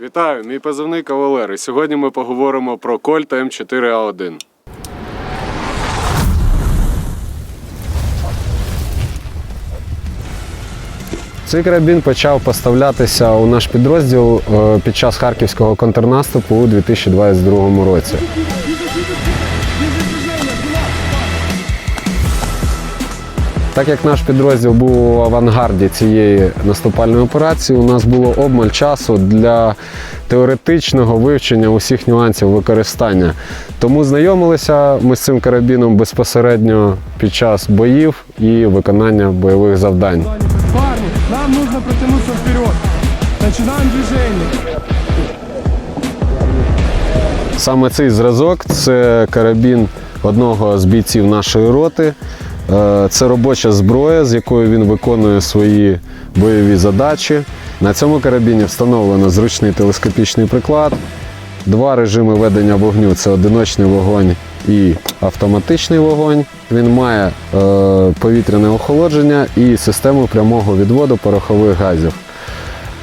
Вітаю, мій позивний Кавалер. І сьогодні ми поговоримо про Кольт М4А1. Цей карабін почав поставлятися у наш підрозділ е, під час харківського контрнаступу у 2022 році. Так як наш підрозділ був у авангарді цієї наступальної операції, у нас було обмаль часу для теоретичного вивчення усіх нюансів використання. Тому знайомилися ми з цим карабіном безпосередньо під час боїв і виконання бойових завдань. Парни, нам нужно протянуться вперед. Начинаем движение. Саме цей зразок це карабін одного з бійців нашої роти. Е, Це робоча зброя, з якою він виконує свої бойові задачі. На цьому карабіні встановлено зручний телескопічний приклад, два режими ведення вогню це одиночний вогонь і автоматичний вогонь. Він має е, повітряне охолодження і систему прямого відводу порохових газів.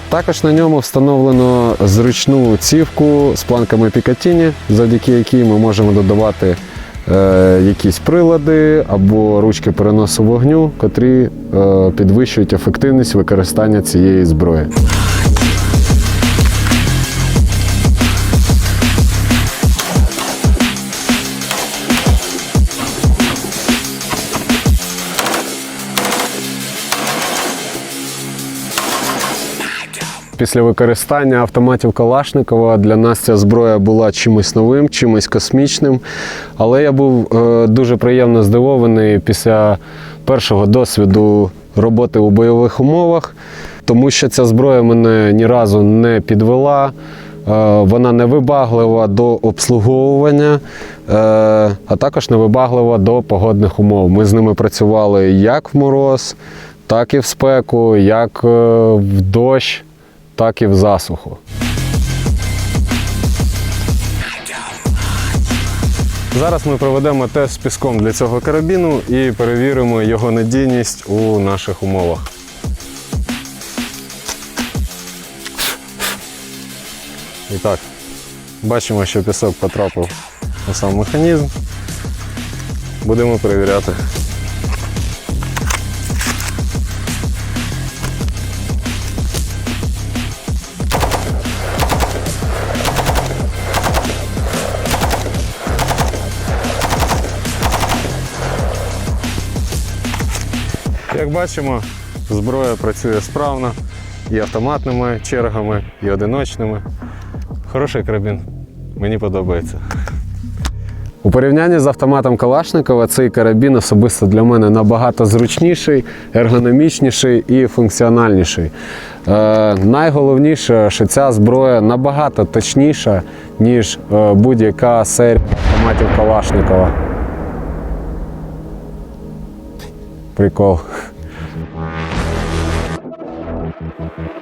Також на ньому встановлено зручну цівку з планками Пікатіні, завдяки якій ми можемо додавати е, якісь прилади або ручки переносу вогню, котрі е, підвищують ефективність використання цієї зброї. Після використання автоматів Калашникова для нас ця зброя була чимось новим, чимось космічним. Але я був е, дуже приємно здивований після першого досвіду роботи у бойових умовах, тому що ця зброя мене ні разу не підвела. Е, Вона не вибаглива до обслуговування, е, а також не вибаглива до погодних умов. Ми з ними працювали як в мороз, так і в спеку, як в дощ так і в засуху. Зараз ми проведемо тест з піском для цього карабіну і перевіримо його надійність у наших умовах. І так, бачимо, що пісок потрапив у сам механізм. Будемо перевіряти. Як бачимо, зброя працює справно і автоматними чергами, і одиночними. Хороший карабін. Мені подобається. У порівнянні з автоматом Калашникова цей карабін особисто для мене набагато зручніший, ергономічніший і функціональніший. Е, найголовніше, що ця зброя набагато точніша, ніж е, будь-яка серія автоматів Калашникова. Прикол. Thank you.